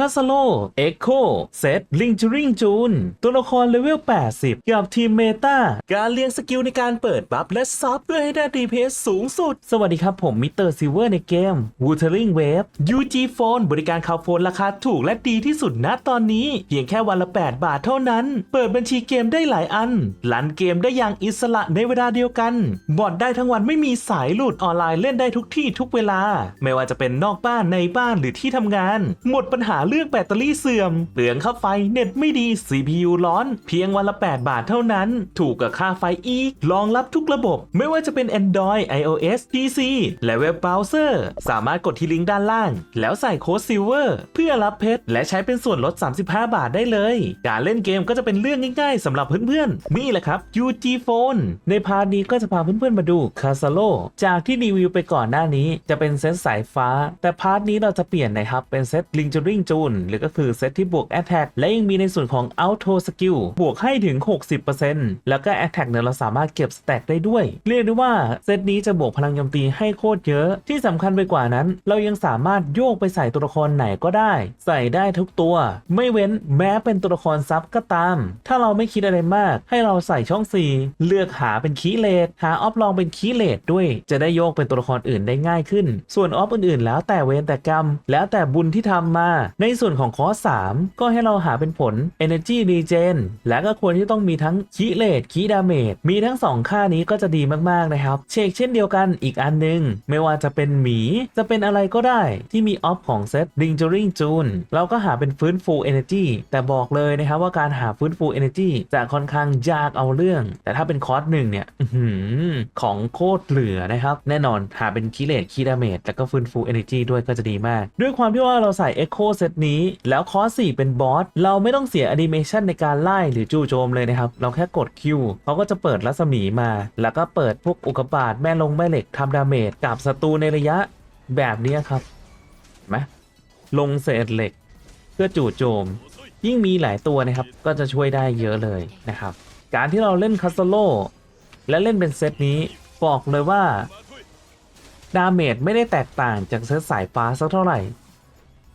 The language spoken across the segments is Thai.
คาสโล เอ็กโค เซตลิงจูริงจูน ตัวละครเลเวล 80 กับทีมเมตาการเรียงสกิลในการเปิดบัฟและซับเพื่อให้ได้ DPS สูงสุด สวัสดีครับผมมิสเตอร์ซิเวอร์ในเกม Wuthering Wave UG Phone บริการข่าวโฟนราคาถูกและดีที่สุดณตอนนี้ เพียงแค่วันละ 8 บาทเท่านั้น เปิดบัญชีเกมได้หลายอันลันเกมได้อย่างอิสระในเวลาเดียวกัน บอดได้ทั้งวันไม่มีสายหลุดออนไลน์เล่นได้ทุกที่ทุกเวลา ไม่ว่าจะเป็นนอกบ้านในบ้านหรือที่ทำงาน หมดปัญหาเรื่องแบตเตอรี่เสื่อม เปลืองค่าไฟเน็ตไม่ดี CPU ร้อน เพียงวันละ 8 บาทเท่านั้น ถูกกับค่าไฟอีก รองรับทุกระบบ ไม่ว่าจะเป็น Android iOS PC และเว็บเบราว์เซอร์ สามารถกดที่ลิงก์ด้านล่าง แล้วใส่โค้ด Silver เพื่อรับเพชรและใช้เป็นส่วนลด 35 บาทได้เลย การเล่นเกมก็จะเป็นเรื่องง่ายๆสำหรับเพื่อนๆ นี่แหละครับ UG Phone ในพาร์ทนี้ก็จะพาเพื่อนๆมาดูคาซาโลจากที่รีวิวไปก่อนหน้านี้จะเป็นเซตสายฟ้า แต่พาร์ทนี้เราจะเปลี่ยนนะครับเป็นเซตลิงจูริงจูน หรือก็คือเซตที่บวก Attack และยังมีในส่วนของ Auto Skill บวกให้ถึง 60%แล้วก็ Attack เนี่ยเราสามารถเก็บสแต็กได้ด้วย เรียกได้ว่าเซตนี้จะบวกพลังโจมตีให้โคตรเยอะ ที่สำคัญไปกว่านั้น เรายังสามารถโยกไปใส่ตัวละครไหนก็ได้ ใส่ได้ทุกตัว ไม่เว้นแม้เป็นตัวละครซับก็ตาม ถ้าเราไม่คิดอะไรมาก ให้เราใส่ช่อง 4 เลือกหาเป็นคีเลดหาออฟลองเป็นคีเลดด้วย จะได้โยกเป็นตัวละครอื่นได้ง่ายขึ้น ส่วนออฟอื่นๆ แล้วแต่เวรแต่กรรม แล้วแต่บุญที่ทำมาในส่วนของคอร์ส3ก็ให้เราหาเป็นผล Energy Regen และก็ควรที่ต้องมีทั้งคีเลดคีดาเมจมีทั้ง 2 ค่านี้ก็จะดีมากๆนะครับ เชกเช่นเดียวกันอีกอันหนึง ไม่ว่าจะเป็นหมีจะเป็นอะไรก็ได้ที่มีออฟของเซต Ring j u r i n g June เราก็หาเป็นฟื้นฟู Energy แต่บอกเลยนะครับว่าการหาฟื้นฟู Energy จะค่อนข้างยากเอาเรื่อง แต่ถ้าเป็นคอร์สหนึ่งเนี่ยอของโคตรเหลือนะครับ แน่นอนหาเป็นคีเลตคีดาเมจแล้วก็ฟื้นฟู Energy ด้วยก็จะดีมาก ด้วยความที่ว่าเราใส่ Echo เซตนี้ แล้วคอส4เป็นบอสเราไม่ต้องเสียแอนิเมชันในการไล่หรือจู่โจมเลยนะครับ เราแค่กด Q เขาก็จะเปิดรัศมีมา แล้วก็เปิดพวกอุกกาบาตแม่ลงแม่เหล็กทำดาเมจกับศัตรูในระยะแบบนี้ครับเห็นไหมลงเศษเหล็ก เพื่อจู่โจม ยิ่งมีหลายตัวนะครับ ก็จะช่วยได้เยอะเลยนะครับ การที่เราเล่นคาสโลและเล่นเป็นเซตนี้บอกเลยว่าดาเมจไม่ได้แตกต่างจากเซตสายฟ้าสักเท่าไหร่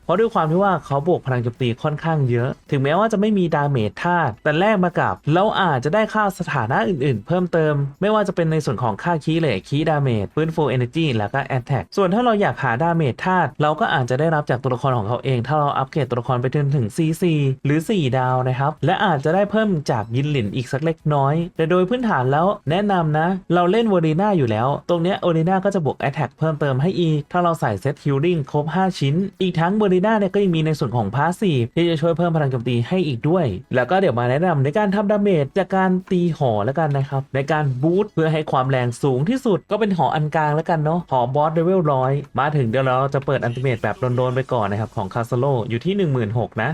เพราะด้วยความที่ว่าเขาบวกพลังโจมตีค่อนข้างเยอะ ถึงแม้ว่าจะไม่มีดาเมจธาตุแต่แลกมากับเราอาจจะได้ค่าสถานะอื่นๆ เพิ่มเติม ไม่ว่าจะเป็นในส่วนของค่าคีย์เลทคีย์ดาเมจฟื้นฟูเอเนจีแล้วก็แอตแทกส่วนถ้าเราอยากหาดาเมจธาตุเราก็อาจจะได้รับจากตัวละครของเขาเอง ถ้าเราอัปเกรดตัวละครไปจนถึง CC หรือ 4 ดาวนะครับ และอาจจะได้เพิ่มจากยินหลินอีกสักเล็กน้อย แต่โดยพื้นฐานแล้วแนะนำนะ เราเล่นวอรีนาอยู่แล้ว ตรงเนี้ยโอรีนาก็จะบวกแอตแทกเพิ่มเติมให้อีกถ้าเราใส่เซตฮิลลิ่งครบ 5 ชิ้น อีกทั้งวอรีนาเนี่ยก็ยังมีในส่วนของพาสซีฟที่จะช่วยเพิ่มพลังโจมตีให้อีกด้วย แล้วก็เดี๋ยวมาแนะนำในการทำดาเมจจากการตีหอแล้วกันนะครับ ในการบูตเพื่อให้ความแรงสูงที่สุดก็เป็นหออันกลางแล้วกันเนาะหอบอสเลเวลร้อยมาถึงเดี๋ยวเราจะเปิดอันติเมตแบบโดนๆไปก่อนนะครับของคาสโลอยู่ที่ 16,000นะ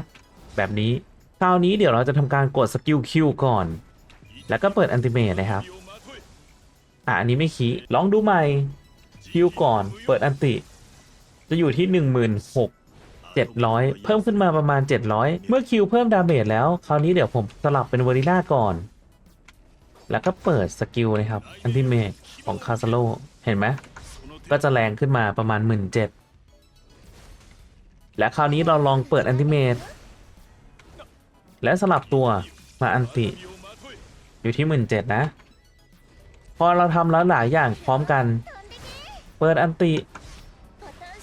แบบนี้คราวนี้เดี๋ยวเราจะทำการกดสกิลคิวก่อน แล้วก็เปิดอันติเมตนะครับอะอันนี้ไม่ขี้ลองดูใหม่คิวก่อน เปิดอันติ จะอยู่ที่ 16,000 700 เพิ่มขึ้นมาประมาณ 700 เมื่อคิวเพิ่มดาเมจแล้ว คราวนี้เดี๋ยวผมสลับเป็นวอริล่าก่อน แล้วก็เปิดสกิลนะครับ อันติเมตของคาซาโลเห็นไหมก็จะแรงขึ้นมาประมาณ 17,000 และคราวนี้เราลองเปิดอันติเมตและสลับตัวมาอันติ อยู่ที่ 17,000 นะ พอเราทำแล้วหลายอย่างพร้อมกัน เปิดอันติ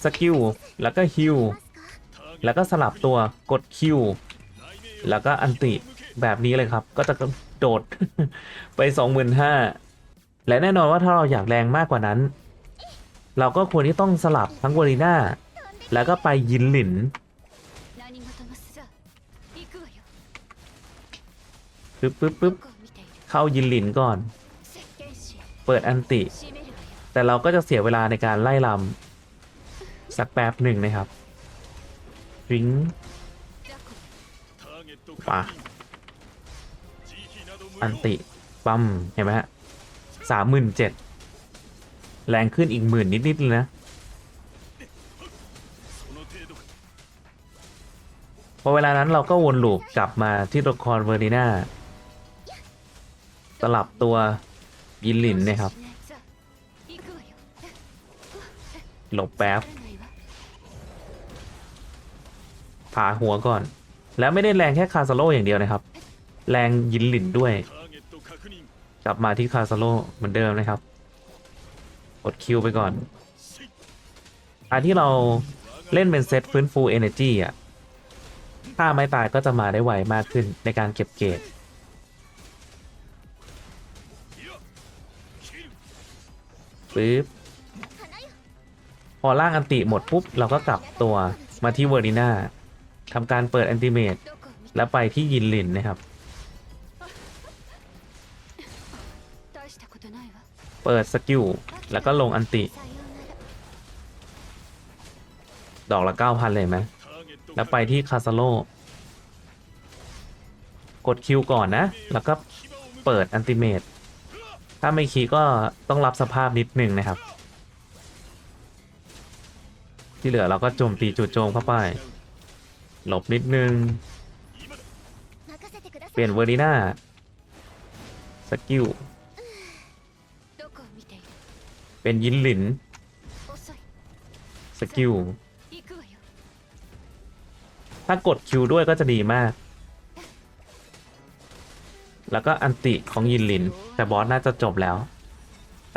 สกิล แล้วก็ฮิล แล้วก็สลับตัวกดคิวแล้วก็อันติแบบนี้เลยครับ ก็จะโดดไป 25,000 และแน่นอนว่าถ้าเราอยากแรงมากกว่านั้น เราก็ควรที่ต้องสลับทั้งวอรีน่าแล้วก็ไปยินหลิน ปึ๊บปึ๊บปึ๊บเข้ายินหลินก่อน เปิดอันติ แต่เราก็จะเสียเวลาในการไล่ลำสักแป๊บหนึ่งนะครับ วิงป่ะอันติปั๊มเห็นไหมฮะสามหมื่นเจ็ดแรงขึ้นอีกหมื่นนิด ๆ เลยนะ พอเวลานั้นเราก็วนลูปกลับมาที่ตัวละครเวอร์ดิน่าสลับตัวยินหลินนะครับ หลบแป๊บ ผาหัวก่อน แล้วไม่ได้แรงแค่คาซาโลอย่างเดียวนะครับ แรงยินหลินด้วย กลับมาที่คาซาโลเหมือนเดิมนะครับอดคิวไปก่อนอันที่เราเล่นเป็นเซตฟื้นฟูเอเนจีอะถ้าไม่ตายก็จะมาได้ไวมากขึ้นในการเก็บเกรดปึ๊บพอล่างอันติหมดปุ๊บ เราก็กลับตัวมาที่เวอร์ดิน่า ทำการเปิดแอนติเมตแล้วไปที่ยินหลินนะครับ เปิดสกิลแล้วก็ลงอันติ ดอกละเก้าพันเลยไหมแล้วไปที่คาซาโลกดคิวก่อนนะ แล้วก็เปิดแอนติเมตถ้าไม่คีก็ต้องรับสภาพนิดหนึ่งนะครับ ที่เหลือเราก็โจมตีจุดโจมเข้าไป หลบนิดนึง เปลี่ยนเวอร์ดีน่าสกิลเป็นยินหลินสกิลถ้ากดคิวด้วยก็จะดีมาก แล้วก็อันติของยินหลิน แต่บอสน่าจะจบแล้ว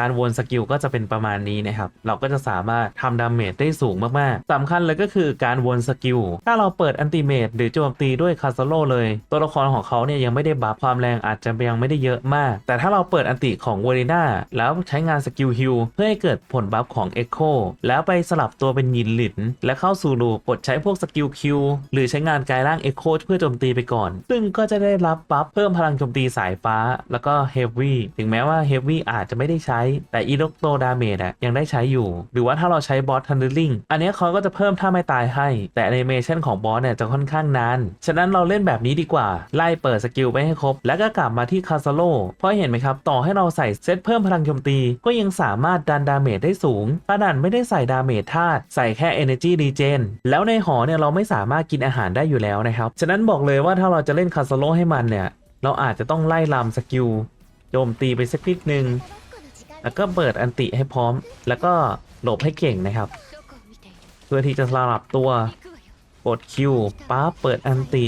การวนสกิลก็จะเป็นประมาณนี้นะครับ เราก็จะสามารถทำดาเมจได้สูงมากๆสำคัญเลยก็คือการวนสกิล ถ้าเราเปิดอันติเมจหรือโจมตีด้วยคาสโลเลย ตัวละครของเขาเนี่ยยังไม่ได้บัฟความแรงอาจจะยังไม่ได้เยอะมาก แต่ถ้าเราเปิดอันติของเวอริน่าแล้วใช้งานสกิลฮิลเพื่อให้เกิดผลบัฟของ Echo แล้วไปสลับตัวเป็นยินหลิน และเข้าสู่ลูปกดใช้พวกสกิลคิวหรือใช้งานกายร่าง Echo เพื่อโจมตีไปก่อน ซึ่งก็จะได้รับบัฟเพิ่มพลังโจมตีสายฟ้า แล้วก็เฮฟวี่ถึงแม้ว่าเฮฟวี่อาจจะไม่ได้ใช้แต่อีโลโตดาเมจอะยังได้ใช้อยู่ หรือว่าถ้าเราใช้บอสทันเดอร์ลิงอันนี้เขาก็จะเพิ่มท่าไม่ตายให้ แต่แอนิเมชันของบอสเนี่ยจะค่อนข้างนาน ฉะนั้นเราเล่นแบบนี้ดีกว่า ไล่เปิดสกิลไปให้ครบ แล้วก็กลับมาที่คาซาโลเพราะเห็นไหมครับ ต่อให้เราใส่เซตเพิ่มพลังโจมตี ก็ยังสามารถดันดาเมจได้สูงขนาดไม่ได้ใส่ดาเมจธาตุใส่แค่ Energy Regen แล้วในหอเนี่ยเราไม่สามารถกินอาหารได้อยู่แล้วนะครับ ฉะนั้นบอกเลยว่าถ้าเราจะเล่นคาซาโลให้มันเนี่ย เราอาจจะต้องไล่ลำสกิลโจมตีไปสักนิดนึง แล้วก็เปิดอันติให้พร้อม แล้วก็หลบให้เก่งนะครับ เพื่อที่จะสลับตัวกดคิวป้าเปิดอันติ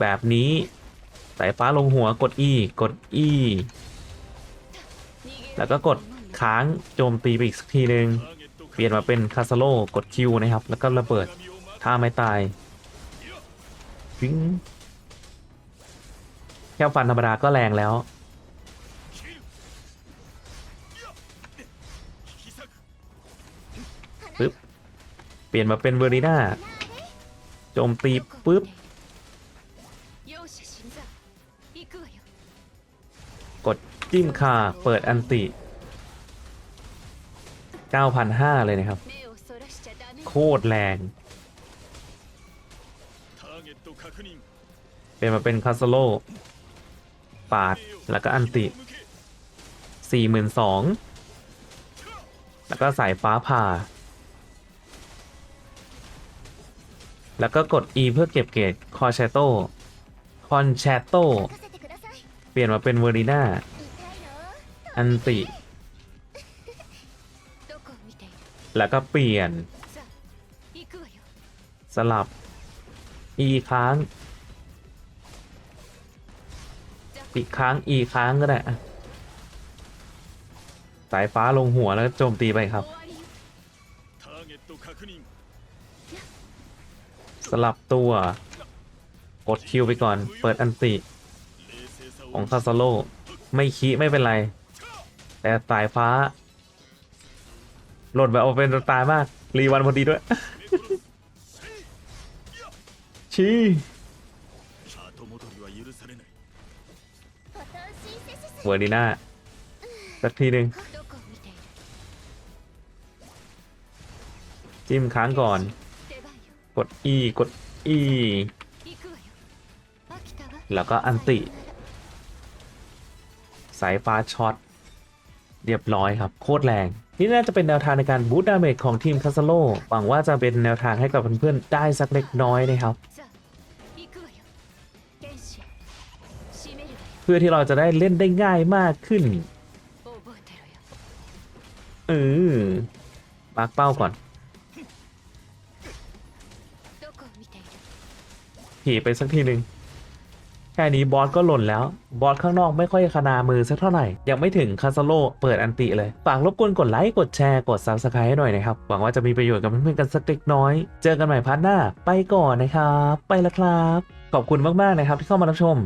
แบบนี้สายฟ้าลงหัวกด E กด E แล้วก็กดค้างโจมตีไปอีกสักทีหนึ่งเปลี่ยนมาเป็นคาสโลกดคิวนะครับ แล้วก็ระเบิดถ้าไม่ตายวิ่งแค่ฟันธรรมดาก็แรงแล้ว ปึ๊บ เปลี่ยนมาเป็นเวอร์นาโจมตีปึ๊บ กดจิ้มคาเปิดอันติ 9,500 เลยนะครับ โคตรแรง เปลี่ยนมาเป็นคาสโลปาด แล้วก็อันติ 42,000 แล้วก็สายฟ้าผ่า แล้วก็กด E เพื่อเก็บเกรดคอนแชโตคอนแชโตเปลี่ยนมาเป็นเวอร์ดีน่าอันติ แล้วก็เปลี่ยน สลับ E ค้าง อีกค้าง E ค้างก็ได้สายฟ้าลงหัวแล้วโจมตีไปครับ สลับตัวกดคิวไปก่อน เปิดอันติของคาซาโลไม่คีไม่เป็นไร แต่สายฟ้า หล่นแบบเอาเป็นตายมาก รีวันพอดีด้วย ชีเวอร์ดีน่าสักทีหนึ่งจิ้มค้างก่อน กด E กด E แล้วก็อันติ สายฟ้าช็อต เรียบร้อยครับ โคตรแรง นี่น่าจะเป็นแนวทางในการบูตดาเมจของทีมคาสโลหวังว่าจะเป็นแนวทางให้กับเพื่อนๆ ได้สักเล็กน้อยนะครับ เพื่อที่เราจะได้เล่นได้ง่ายมากขึ้นเออปักเป้าก่อน ขี่ไปสักทีหนึ่งแค่นี้บอสก็หล่นแล้ว บอสข้างนอกไม่ค่อยขนามือสักเท่าไหร่ ยังไม่ถึงคาซโลเปิดอันติเลย ฝากรบกวนกดไลค์ กดแชร์ กดซับสไครต์ให้หน่อยนะครับ หวังว่าจะมีประโยชน์กับเพื่อนๆกันสักเล็กน้อย เจอกันใหม่พาร์ทหน้า ไปก่อนนะครับ ไปละครับ ขอบคุณมากๆนะครับที่เข้ามารับชม